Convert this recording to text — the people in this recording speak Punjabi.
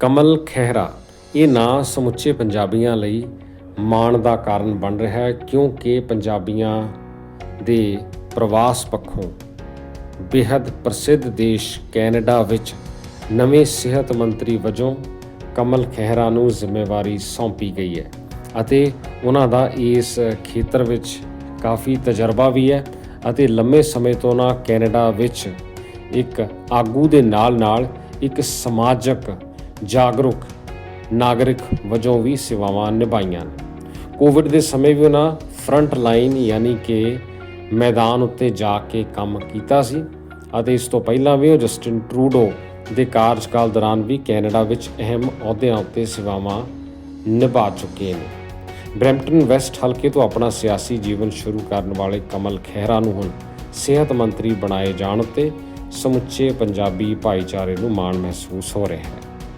ਕਮਲ ਖਹਿਰਾ, ਇਹ ਨਾਂ ਸਮੁੱਚੇ ਪੰਜਾਬੀਆਂ ਲਈ ਮਾਣ ਦਾ ਕਾਰਨ ਬਣ ਰਿਹਾ ਹੈ, ਕਿਉਂਕਿ ਪੰਜਾਬੀਆਂ ਦੇ ਪ੍ਰਵਾਸ ਪੱਖੋਂ ਬੇहद ਪ੍ਰਸਿੱਧ ਦੇਸ਼ ਕੈਨੇਡਾ ਵਿੱਚ ਨਵੇਂ ਸਿਹਤ ਮੰਤਰੀ ਵਜੋਂ ਕਮਲ ਖਹਿਰਾ ਨੂੰ ਜ਼ਿੰਮੇਵਾਰੀ ਸੌਂਪੀ ਗਈ ਹੈ ਅਤੇ ਉਹਨਾਂ ਦਾ ਇਸ ਖੇਤਰ ਵਿੱਚ ਕਾਫੀ ਤਜਰਬਾ ਵੀ ਹੈ ਅਤੇ ਲੰਮੇ ਸਮੇਂ ਤੋਂ ਨਾ ਕੈਨੇਡਾ ਵਿੱਚ ਇੱਕ ਆਗੂ ਦੇ ਨਾਲ-ਨਾਲ ਇੱਕ ਸਮਾਜਿਕ ਜਾਗਰੂਕ ਨਾਗਰਿਕ ਵਜੋਂ ਵੀ ਸੇਵਾਵਾਂ ਨਿਭਾਈਆਂ ਨੇ। ਕੋਵਿਡ ਦੇ ਸਮੇਂ ਵੀ ਉਹਨਾਂ ਫਰੰਟ ਲਾਈਨ ਯਾਨੀ ਕਿ ਮੈਦਾਨ ਉੱਤੇ ਜਾ ਕੇ ਕੰਮ ਕੀਤਾ ਸੀ ਅਤੇ ਇਸ ਤੋਂ ਪਹਿਲਾਂ ਵੀ ਉਹ ਜਸਟਿਨ ਟਰੂਡੋ ਦੇ ਕਾਰਜਕਾਲ ਦੌਰਾਨ ਵੀ ਕੈਨੇਡਾ ਵਿੱਚ ਅਹਿਮ ਅਹੁਦਿਆਂ ਉੱਤੇ ਸੇਵਾਵਾਂ ਨਿਭਾ ਚੁੱਕੇ ਨੇ। ਬ੍ਰੈਂਪਟਨ ਵੈਸਟ ਹਲਕੇ ਤੋਂ ਆਪਣਾ ਸਿਆਸੀ ਜੀਵਨ ਸ਼ੁਰੂ ਕਰਨ ਵਾਲੇ ਕਮਲ ਖਹਿਰਾ ਨੂੰ ਹੁਣ ਸਿਹਤ ਮੰਤਰੀ ਬਣਾਏ ਜਾਣ ਉੱਤੇ ਸਮੁੱਚੇ ਪੰਜਾਬੀ ਭਾਈਚਾਰੇ ਨੂੰ ਮਾਣ ਮਹਿਸੂਸ ਹੋ ਰਿਹਾ ਹੈ।